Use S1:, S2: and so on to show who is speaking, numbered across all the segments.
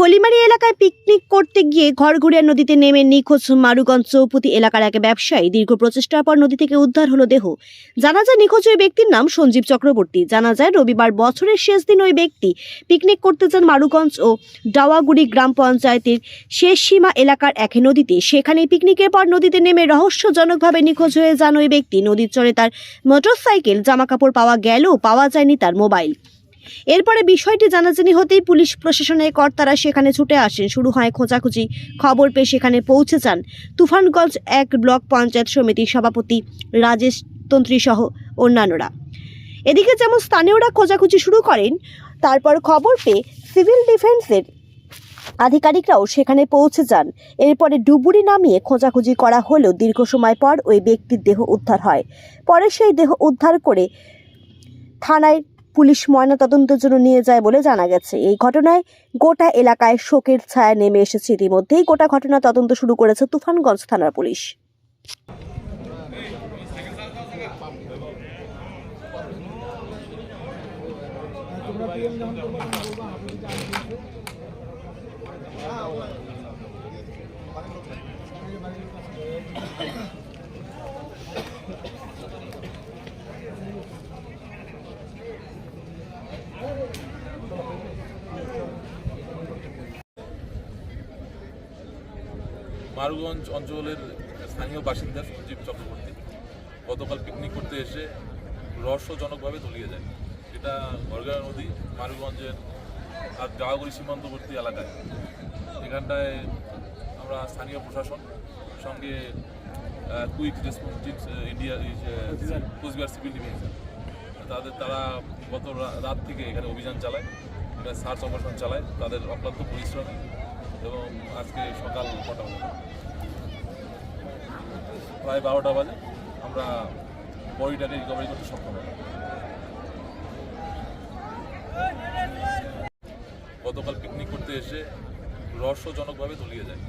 S1: ফলিমারি এলাকায় পিকনিক করতে গিয়ে ঘরঘুরিয়া নদীতে নেমে নিখোঁজ মারুগঞ্জ চৌপতি এলাকার এক ব্যবসায়ী দীর্ঘ প্রচেষ্টার পর নদী থেকে উদ্ধার হলো দেহ। জানা যায় নিখোঁজ ওই ব্যক্তির নাম সঞ্জীব চক্রবর্তী। জানা যায় রবিবার বছরের শেষ দিন ওই ব্যক্তি পিকনিক করতে যান মারুগঞ্জ ও ডাওয়াগুড়ি গ্রাম পঞ্চায়েতের শেষ সীমা এলাকার এক নদীতে। সেখানে পিকনিকের পর নদীতে নেমে রহস্যজনকভাবে নিখোঁজ হয়ে যান ওই ব্যক্তি। নদীর চরে তার মোটরসাইকেল, জামাকাপড় পাওয়া গেলেও পাওয়া যায়নি তার মোবাইল। এরপরে বিষয়টি জানাজানি হতেই পুলিশ প্রশাসনের কর্তারা সেখানে ছুটে আসেন। শুরু হয় খোঁজাখুঁজি। খবর পেয়ে সেখানে পৌঁছে যান তুফানগঞ্জ এক ব্লক পঞ্চায়েত সমিতির সভাপতি রাজেশ তন্ত্রী সহ অন্যান্যরা। এদিকে যেমন স্থানীয়রা খোঁজাখুঁজি শুরু করেন, তারপর খবর পেয়ে সিভিল ডিফেন্সের আধিকারিকরাও সেখানে পৌঁছে যান। এরপরে ডুবুরি নামিয়ে খোঁজাখুঁজি করা হলেও দীর্ঘ সময় পর ওই ব্যক্তির দেহ উদ্ধার হয়। পরে সেই দেহ উদ্ধার করে থানায় পুলিশ ময়নাতদন্তের জন্য নিয়ে যায় বলে জানা গেছে। এই ঘটনায় গোটা এলাকায় শোকের ছায়া নেমে এসেছে ইতিমধ্যেই। গোটা ঘটনা তদন্ত শুরু করেছে তুফানগঞ্জ থানার পুলিশ।
S2: মারুগঞ্জ অঞ্চলের স্থানীয় বাসিন্দা সঞ্জীব চক্রবর্তী গতকাল পিকনিক করতে এসে রহস্যজনকভাবে তলিয়ে যায়। এটা গড়গা নদী, মারুগঞ্জের আর গাঁওগুড়ি সীমান্তবর্তী এলাকায়। এখানটায় আমরা স্থানীয় প্রশাসন সঙ্গে quick response India Coochbehar civil division তাদের, তারা গত রাত থেকে এখানে অভিযান চালায় সার্চ অপারেশন চালায়, তাদের অক্লান্ত পরিশ্রমে। এবং আজকে সকাল কটা প্রায় বারোটা বাজে। আমরা বডিটাকে রিকভারি করতে সক্ষম হলাম। গতকাল পিকনিক করতে এসে রহস্যজনকভাবে তলিয়ে যায়।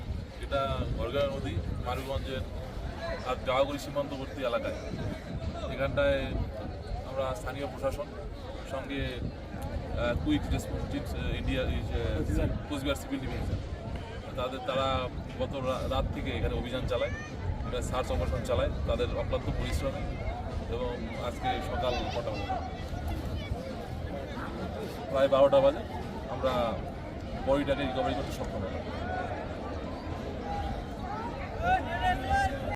S2: এটা গড়গা নদী মারুগঞ্জের আর গাঁওগুড়ি সীমান্তবর্তী এলাকায়। এখানটায় আমরা স্থানীয় প্রশাসন সঙ্গে quick response teams India Coochbehar civil division তাদের তারা গত রাত থেকে এখানে অভিযান চালায়, এখানে সার্চ অপারেশন চালায়, তাদের অক্লান্ত পরিশ্রমে এবং আজকে সকাল কটা বাজে। প্রায় বারোটা বাজে, আমরা বডিটাকে রিকভারি করতে সক্ষম হলাম।